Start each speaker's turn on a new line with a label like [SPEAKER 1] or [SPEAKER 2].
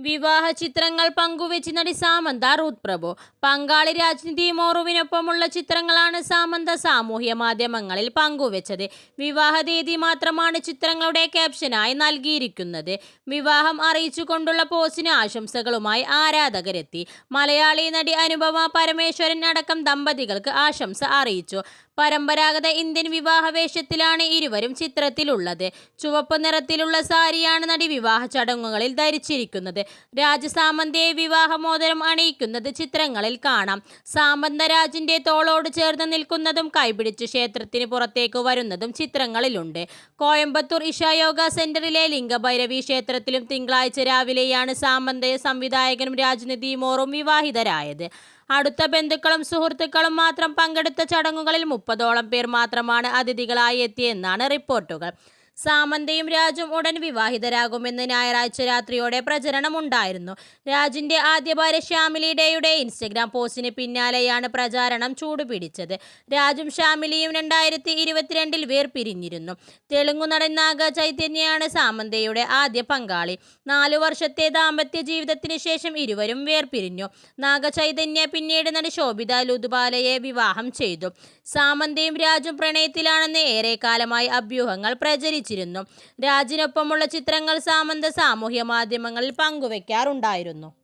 [SPEAKER 1] വിവാഹ ചിത്രങ്ങൾ പങ്കുവെച്ച് നടി സാമന്ത റൂത്ത് പ്രഭു. പങ്കാളി രാജ്നിധി മോറുവിനൊപ്പമുള്ള ചിത്രങ്ങളാണ് സാമന്ത സാമൂഹ്യ മാധ്യമങ്ങളിൽ പങ്കുവെച്ചത്. വിവാഹ തീയതി മാത്രമാണ് ചിത്രങ്ങളുടെ ക്യാപ്ഷനായി നൽകിയിരിക്കുന്നത്. വിവാഹം അറിയിച്ചുകൊണ്ടുള്ള പോസ്റ്റിന് ആശംസകളുമായി ആരാധകരെത്തി. മലയാളി നടി അനുപമ പരമേശ്വരൻ അടക്കം ദമ്പതികൾക്ക് ആശംസ അറിയിച്ചു. പരമ്പരാഗത ഇന്ത്യൻ വിവാഹ വേഷത്തിലാണ് ഇരുവരും ചിത്രത്തിലുള്ളത്. ചുവപ്പ് നിറത്തിലുള്ള സാരിയാണ് നടി വിവാഹ ചടങ്ങുകളിൽ ധരിച്ചിരിക്കുന്നത്. രാജസാമന്തയെ വിവാഹമോദരം അണിയിക്കുന്നത് ചിത്രങ്ങളിൽ കാണാം. സാമന്തരാജിന്റെ തോളോട് ചേർന്ന് നിൽക്കുന്നതും കൈപിടിച്ച് ക്ഷേത്രത്തിന് പുറത്തേക്ക് വരുന്നതും ചിത്രങ്ങളിലുണ്ട്. കോയമ്പത്തൂർ ഇഷായോഗ സെന്ററിലെ ലിംഗഭൈരവി ക്ഷേത്രത്തിലും തിങ്കളാഴ്ച രാവിലെയാണ് സാമന്തയും സംവിധായകനും രാജ്നിധി മോറും വിവാഹിതരായത്. അടുത്ത ബന്ധുക്കളും സുഹൃത്തുക്കളും മാത്രം പങ്കെടുത്ത ചടങ്ങുകളിൽ മുപ്പതോളം പേർ മാത്രമാണ് അതിഥികളായി എത്തിയെന്നാണ് റിപ്പോർട്ടുകൾ. സാമന്തയും രാജും ഉടൻ വിവാഹിതരാകുമെന്ന് ഞായറാഴ്ച രാത്രിയോടെ പ്രചരണമുണ്ടായിരുന്നു. രാജിന്റെ ആദ്യ ഭാര്യ ശ്യാമിലി ഡേയുടെ ഇൻസ്റ്റഗ്രാം പോസ്റ്റിന് പിന്നാലെയാണ് പ്രചാരണം ചൂടുപിടിച്ചത്. രാജും ശ്യാമിലിയും രണ്ടായിരത്തി ഇരുപത്തിരണ്ടിൽ വേർപിരിഞ്ഞിരുന്നു. തെലുങ്കു നടൻ നാഗ ചൈതന്യയാണ് സാമന്തയുടെ ആദ്യ പങ്കാളി. നാലു വർഷത്തെ ദാമ്പത്യ ജീവിതത്തിന് ശേഷം ഇരുവരും വേർപിരിഞ്ഞു. നാഗ ചൈതന്യ പിന്നീട് നടി ശോഭിത ലുതുബാലയെ വിവാഹം ചെയ്തു. സാമന്തയും രാജും പ്രണയത്തിലാണെന്ന് ഏറെക്കാലമായി അഭ്യൂഹങ്ങൾ പ്രചരിച്ചിരുന്നു രാജിനൊപ്പമുള്ള ചിത്രങ്ങൾ സാമന്ത സാമൂഹ്യ മാധ്യമങ്ങളിൽ പങ്കുവെക്കാറുണ്ടായിരുന്നു.